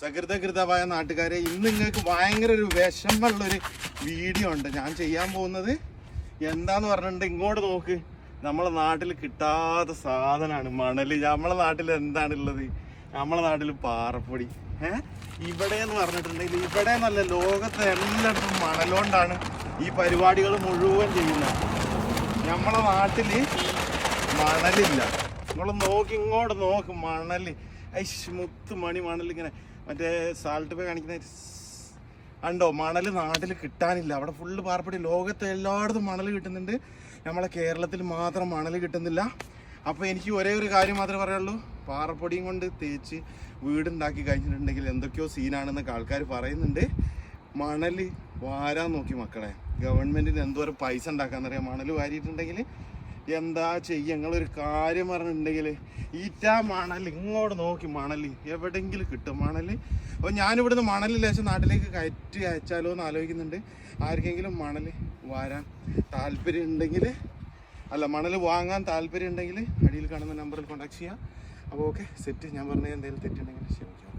സകൃതകൃതമായ നാട്ടുകാരെ ഇന്ന് നിങ്ങൾക്ക് ഭയങ്കര ഒരു വിഷമമുള്ളൊരു വീഡിയോ ഉണ്ട്. ഞാൻ ചെയ്യാൻ പോകുന്നത് എന്താന്ന് പറഞ്ഞിട്ടുണ്ട് ഇങ്ങോട്ട് നോക്ക്. നമ്മളെ നാട്ടിൽ കിട്ടാത്ത സാധനമാണ് മണൽ നമ്മളെ നാട്ടിൽ എന്താണുള്ളത്? നമ്മളെ നാട്ടിൽ പാറപ്പൊടി. ഏ? ഇവിടെ എന്ന് പറഞ്ഞിട്ടുണ്ടെങ്കിൽ ഇവിടെ നല്ല ലോകത്തെ എല്ലായിടത്തും മണലുകൊണ്ടാണ് ഈ പരിപാടികൾ മുഴുവൻ ചെയ്യുന്നത്. നമ്മളെ നാട്ടിൽ മണലില്ല. നിങ്ങൾ നോക്കി ഇങ്ങോട്ട് നോക്ക് മണൽ. ഐഷ് മുത്ത് മണി മണൽ ഇങ്ങനെ മറ്റേ സാൾട്ട് പേ കാണിക്കുന്ന ഉണ്ടോ മണൽ നാട്ടിൽ കിട്ടാനില്ല. അവിടെ ഫുള്ള് പാർപ്പടി. ലോകത്തെ എല്ലായിടത്തും മണൽ കിട്ടുന്നുണ്ട്. നമ്മളെ കേരളത്തിൽ മാത്രം മണൽ കിട്ടുന്നില്ല. അപ്പോൾ എനിക്ക് ഒരേ ഒരു കാര്യം മാത്രമേ പറയുള്ളൂ പാറപ്പൊടിയും കൊണ്ട് തേച്ച് വീടുണ്ടാക്കി കഴിഞ്ഞിട്ടുണ്ടെങ്കിൽ എന്തൊക്കെയോ സീനാണെന്നൊക്കെ ആൾക്കാർ പറയുന്നുണ്ട്. മണൽ വാരാൻ നോക്കി മക്കളെ. ഗവൺമെന്റിന് എന്തോരം പൈസ ഉണ്ടാക്കാന്നറിയാം. മണൽ വാരിയിട്ടുണ്ടെങ്കിൽ എന്താ ചെയ്യുക നിങ്ങളൊരു കാര്യം പറഞ്ഞിട്ടുണ്ടെങ്കിൽ ഈറ്റാ മണൽ ഇങ്ങോട്ട് നോക്കി മണൽ എവിടെയെങ്കിലും കിട്ടും മണൽ അപ്പോൾ ഞാനിവിടുന്ന് മണൽ ലേശം നാട്ടിലേക്ക് കയറ്റി അയച്ചാലോ എന്ന് ആലോചിക്കുന്നുണ്ട്. ആർക്കെങ്കിലും മണൽ വരാൻ താല്പര്യം ഉണ്ടെങ്കിൽ അല്ല മണൽ വാങ്ങാൻ താല്പര്യം ഉണ്ടെങ്കിൽ അടിയിൽ കാണുന്ന നമ്പറിൽ കോൺടാക്ട് ചെയ്യാം. അപ്പോൾ ഓക്കെ സെറ്റ് ഞാൻ പറഞ്ഞത് എന്തെങ്കിലും തെറ്റുണ്ടെങ്കിൽ ഓക്കെ